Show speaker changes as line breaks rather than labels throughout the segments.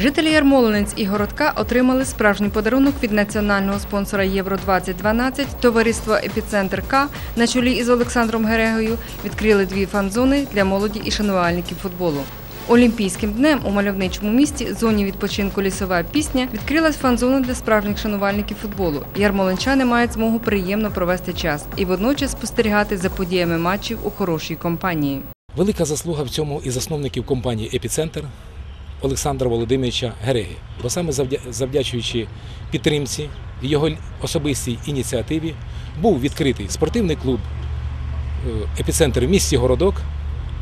Жителі Ярмолинець і Городка отримали справжній подарунок від національного спонсора Євро 2012 Товариство Епіцентр К на чолі із Олександром Герегою відкрили дві фан-зони для молоді і шанувальників футболу. Олімпійським днем у мальовничому місті зоні відпочинку Лісова пісня відкрилась фан-зона для справжніх шанувальників футболу. Ярмолинчани мають змогу приємно провести час і водночас спостерігати за подіями матчів у хорошій компанії.
Велика заслуга в цьому і засновників компанії Епіцентр Олександра Володимировича Гереги. Бо саме завдя- завдячуючи підтримці і його особистій ініціативі був відкритий спортивний клуб е, Епіцентр в місті Городок,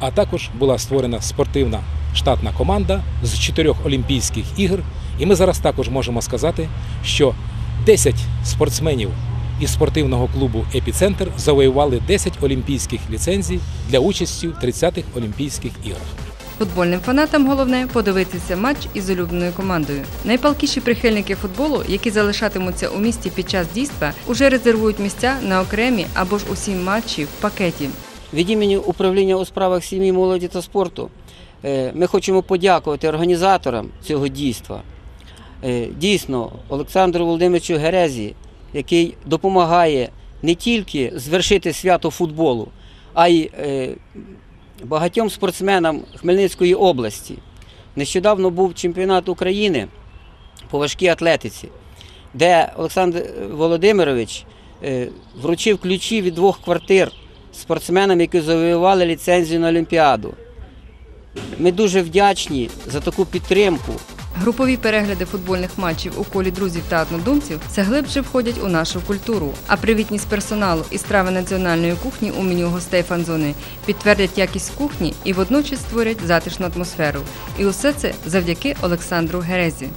а також була створена спортивна штатна команда з чотирьох Олімпійських ігор. І ми зараз також можемо сказати, що 10 спортсменів із спортивного клубу Епіцентр завоювали 10 олімпійських ліцензій для участі в 30-х Олімпійських іграх.
Футбольним фанатам головне подивитися матч із улюбленою командою. Найпалкіші прихильники футболу, які залишатимуться у місті під час дійства, уже резервують місця на окремі або ж усі матчі в пакеті.
Від імені управління у справах сім'ї, молоді та спорту е, ми хочемо подякувати організаторам цього дійства. Е, Дійсно, Олександру Володимировичу Герезі, який допомагає не тільки звершити свято футболу, а й е, багатьом спортсменам Хмельницької області. Нещодавно був чемпіонат України по важкій атлетиці, де Олександр Володимирович е, вручив ключі від двох квартир спортсменам, які завоювали ліцензію на Олімпіаду. Ми дуже вдячні за таку підтримку.
Групові перегляди футбольних матчів у колі друзів та однодумців все глибше входять у нашу культуру. А привітність персоналу і страви національної кухні у меню гостей фанзони підтвердять якість кухні і водночас створять затишну атмосферу. І усе це завдяки Олександру Герезі.